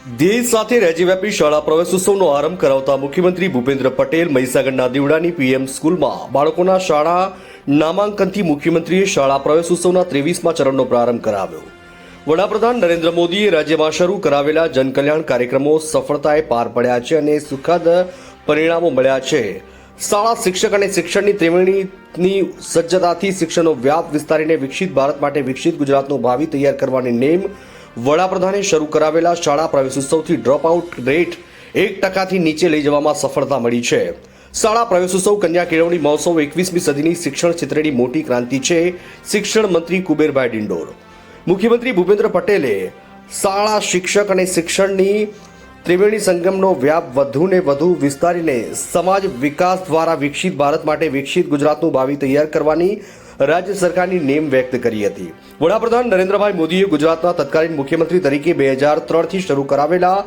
ધ્યેય સાથે રાજ્યવ્યાપી શાળા પ્રવેશોત્સવનો આરંભ કરાવતા મુખ્યમંત્રી ભૂપેન્દ્ર પટેલ મહીસાગરના દીવડાની પીએમ સ્કૂલમાં બાળકોના શાળા નામાંકનથી મુખ્યમંત્રીએ શાળા પ્રવેશોત્સવના ત્રેવીસમાં ચરણનો પ્રારંભ કરાવ્યો. વડાપ્રધાન નરેન્દ્ર મોદીએ રાજ્યમાં શરૂ કરાવેલા જનકલ્યાણ કાર્યક્રમો સફળતાએ પાર પડ્યા છે અને સુખદ પરિણામો મળ્યા છે. શાળા શિક્ષક અને શિક્ષણની ત્રિવેણીની સજ્જતાથી શિક્ષણનો વ્યાપ વિસ્તારીને વિકસિત ભારત માટે વિકસિત ગુજરાતનું ભાવિ તૈયાર કરવાની નેમ વડાપ્રધાને શરૂ કરાવેલા શાળા પ્રવેશોત્સવથી ડ્રોપ આઉટ રેટ એક ટકાથી નીચે લઈ જવામાં સફળતા મળી છે. શાળા પ્રવેશોત્સવ કન્યા કેળવણી મહોત્સવ એકવીસમી સદીની શિક્ષણ ક્ષેત્રેની મોટી ક્રાંતિ છે. શિક્ષણ મંત્રી કુબેરભાઈ ડિંડોર. મુખ્યમંત્રી ભૂપેન્દ્ર પટેલે શાળા શિક્ષક અને શિક્ષણની ત્રિવેણી સંગમનો વ્યાપ વધુને વધુ વિસ્તારીને સમાજ વિકાસ દ્વારા વિકસિત ભારત માટે વિકસિત ગુજરાતનું ભાવિ તૈયાર કરવાની રાજ્ય સરકારની નેમ વ્યક્ત કરી હતી. વડાપ્રધાન નરેન્દ્રભાઈ મોદીએ ગુજરાતના તત્કાલીન મુખ્યમંત્રી તરીકે બે હજાર ત્રણથી શરૂ કરાવેલા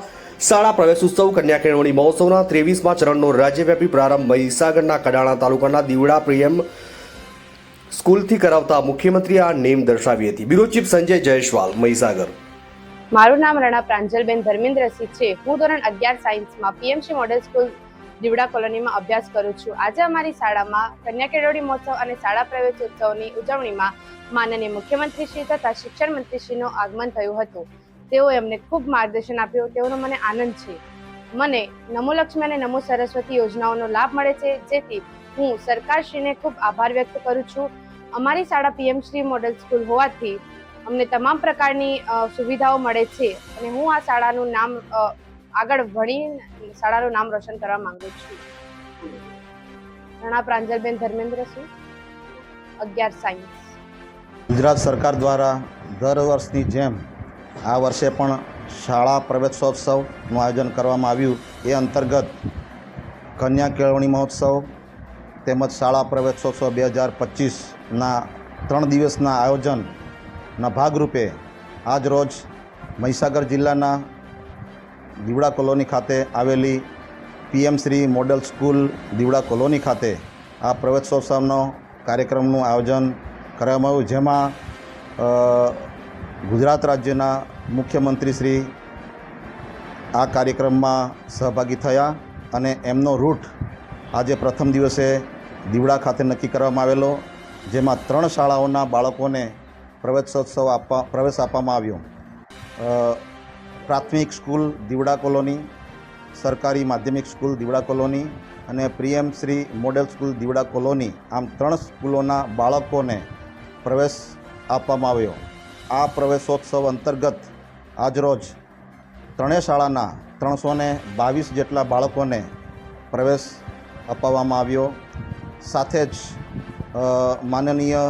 શાળા પ્રવેશ ઉત્સવ કન્યા કેળવણી મહોત્સવના ત્રેવીસમાં ચરણનો રાજ્યવ્યાપી પ્રારંભ મહીસાગરના કડાણા તાલુકાના દીવડા પ્રિયમ સ્કૂલથી કરાવતા મુખ્યમંત્રી આ નેમ દર્શાવી હતી. Bureau chief Sanjay Jaiswal, Mahisagar. મારું નામ રણા પ્રાંજલબેન ધર્મેન્દ્રસિંહ છે. હું ધોરણ અગિયાર સાયન્સમાં પીએમસી મોડેલ સ્કૂલ દીવડા કોલોનીમાં અભ્યાસ કરું છું. આજે અમારી શાળામાં કન્યા કેળવણી મહોત્સવ અને શાળા પ્રવેશોત્સવની ઉજવણીમાં માનનીય મુખ્યમંત્રી શ્રી તથા શિક્ષણ મંત્રીશ્રીનું આગમન થયું હતું. તેઓએ અમને ખૂબ માર્ગદર્શન આપ્યું. તેઓનો મને આનંદ છે. મને નમો લક્ષ્મી અને નમો સરસ્વતી યોજનાઓનો લાભ મળે છે. જેથી હું સરકારશ્રીને ખૂબ આભાર વ્યક્ત કરું છું. અમારી શાળા પીએમ શ્રી મોડેલ સ્કૂલ હોવાથી અમને તમામ પ્રકારની સુવિધાઓ મળે છે. અને હું આ શાળાનું નામ આગળ ભણી શાળાનું નામ રોશન કરવા માંગુ છું. રણા પ્રાંજલબેન ધર્મેન્દ્રસિંહ અગિયાર સાયન્સ. ગુજરાત સરકાર દ્વારા દર વર્ષની જેમ આ વર્ષે પણ શાળા પ્રવેશોત્સવનું આયોજન કરવામાં આવ્યું. એ અંતર્ગત કન્યા કેળવણી મહોત્સવ તેમજ શાળા પ્રવેશોત્સવ બે હજાર પચીસના ત્રણ દિવસના આયોજનના ભાગરૂપે આજ રોજ મહીસાગર જિલ્લાના દીવડા કોલોની ખાતે આવેલી PM Shri model school Divda colony ખાતે આ પ્રવેશોત્સવનો કાર્યક્રમનું આયોજન કરવામાં આવ્યું, જેમાં ગુજરાત રાજ્યના મુખ્યમંત્રી શ્રી આ કાર્યક્રમમાં સહભાગી થયા અને એમનો રૂટ આજે પ્રથમ દિવસે દીવડા ખાતે નક્કી કરવામાં આવેલો, જેમાં ત્રણ શાળાઓના બાળકોને પ્રવેશોત્સવ આપવા, પ્રવેશ આપવામાં આવ્યો. પ્રાથમિક સ્કૂલ દીવડા કોલોની, સરકારી માધ્યમિક સ્કૂલ દીવડા કોલોની અને Priyam Shri model school Divda colony આમ ત્રણ સ્કૂલોના બાળકોને પ્રવેશ આપવામાં આવ્યો. આ પ્રવેશોત્સવ અંતર્ગત આજરોજ ત્રણેય શાળાના ત્રણસો ને બાવીસ જેટલા બાળકોને પ્રવેશ અપાવવામાં આવ્યો. સાથે જ માનનીય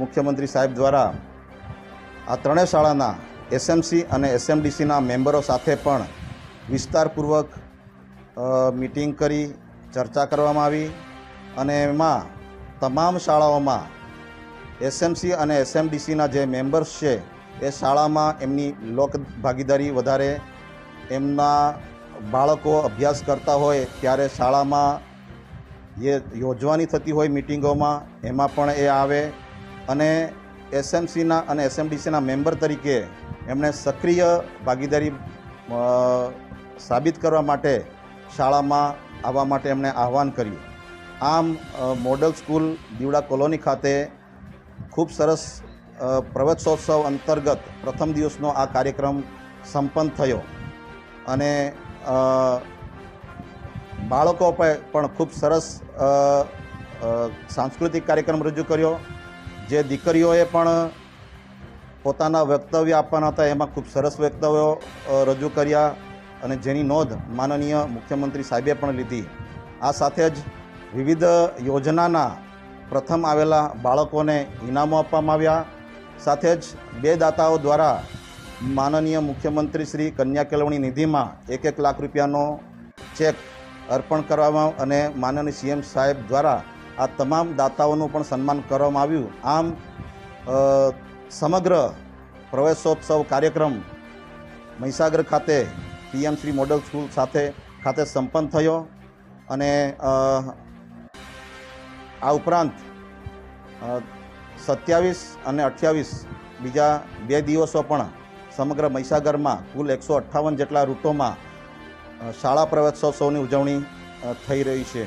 મુખ્યમંત્રી સાહેબ દ્વારા આ ત્રણેય શાળાના એસએમસી અને એસએમડીસીના મેમ્બરો સાથે પણ વિસ્તારપૂર્વક મિટિંગ કરી, ચર્ચા કરવામાં આવી અને એમાં તમામ શાળાઓમાં એસએમસી અને એસએમડીસીના જે મેમ્બર્સ છે, એ શાળામાં એમની લોક ભાગીદારી વધારે, એમના બાળકો અભ્યાસ કરતા હોય ત્યારે શાળામાં જે યોજવાની થતી હોય મિટિંગોમાં, એમાં પણ એ આવે અને એસએમસીના અને એસએમડીસીના મેમ્બર તરીકે એમણે સક્રિય ભાગીદારી સાબિત કરવા માટે શાળામાં આવવા માટે એમણે આહવાન કર્યું. આમ મોડલ સ્કૂલ દીવડા કોલોની ખાતે ખૂબ સરસ પ્રવત્સોત્સવ અંતર્ગત પ્રથમ દિવસનો આ કાર્યક્રમ સંપન્ન થયો. અને બાળકો પણ ખૂબ સરસ સાંસ્કૃતિક કાર્યક્રમ રજૂ કર્યો. જે દીકરીઓએ પણ પોતાના વક્તવ્ય આપવાના હતા, એમાં ખૂબ સરસ વક્તવ્યો રજૂ કર્યા અને જેની નોંધ માનનીય મુખ્યમંત્રી સાહેબે પણ લીધી. આ સાથે જ વિવિધ યોજનાના પ્રથમ આવેલા બાળકોને ઇનામો આપવામાં આવ્યા. સાથે જ બે દાતાઓ દ્વારા માનનીય મુખ્યમંત્રી શ્રી કન્યા કેળવણી નિધિમાં એક એક લાખ રૂપિયાનો ચેક અર્પણ કરવામાં અને માનનીય સીએમ સાહેબ દ્વારા આ તમામ દાતાઓનું પણ સન્માન કરવામાં આવ્યું. આમ સમગ્ર પ્રવેશોત્સવ કાર્યક્રમ મહીસાગર ખાતે પીએમ શ્રી મોડલ સ્કૂલ સાથે ખાતે સંપન્ન થયો અને આ ઉપરાંત સત્યાવીસ અને અઠ્યાવીસ બીજા બે દિવસો પણ સમગ્ર મહીસાગરમાં કુલ એકસો અઠ્ઠાવન જેટલા રૂટોમાં શાળા પ્રવેશોત્સવની ઉજવણી થઈ રહી છે.